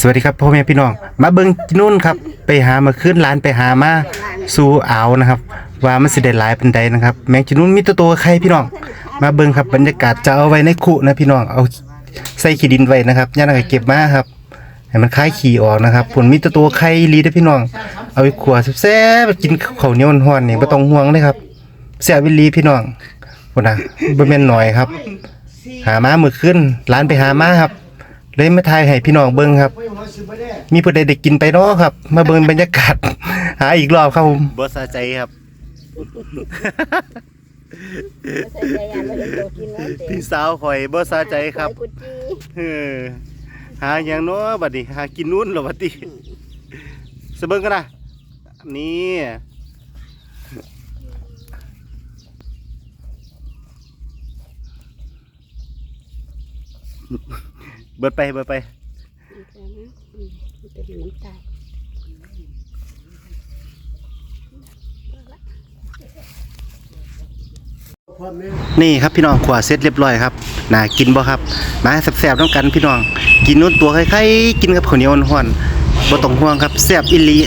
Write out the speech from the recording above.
สวัสดีครับพ่อแม่พี่น้อง มาเบิงนนู่นครับ ไปหามาขึ้นร้านไปหามาสู่อ่าวนะครับ ว่ามันสิได้หลายเป็นใดนะครับ แมงจินุ่นมีตัวตัวใครพี่น้อง มาเบิงครับบรรยากาศจะเอาไว้ในคุนะพี่น้องเอาใส่ขี้ดินไว้นะครับย่านักเก็บมาครับให้มันคล้ายขี้ออกนะครับผลมีตัวตัวไข่ลีได้พี่น้อง เอาไปขัวแซ่บกินข้าวเหนียวฮ้อนนี่บ่ต้องห่วงเลยครับแซ่บวิลีพี่น้องพุ่นนะบ่แม่นน้อยครับ หามามื้อคืนร้านไปหามาครับ เลยมาถ่ายให้พี่น้องเบิ่งครับ มีผู้ใดได้กินไปเนาะครับ มาเบิ่งบรรยากาศ หาอีกรอบครับผมบ่สะใจครับใส่ใจอันแล้วเดี๋ยวกินแล้วเด็พี่สาวข่อยบ่สะใจครับกุจีเออหาอย่างเนาะบัดนี้หากินนู้นเหรอบัดนี้สะเบิ่งกันนะนี่เบิดไปเบิดไป มันเป็นน้ำตาลนี่ครับพี่น้องขวาเสร็จเรียบร้อยครับน่ากินบ่ครับ มาแซ่บๆน้ำกันพี่น้อง กินนู้นตัวคล้ายๆกินกับข้าวเหนียวอ่อนๆบ่ต้องห่วงครับแซ่บอิลี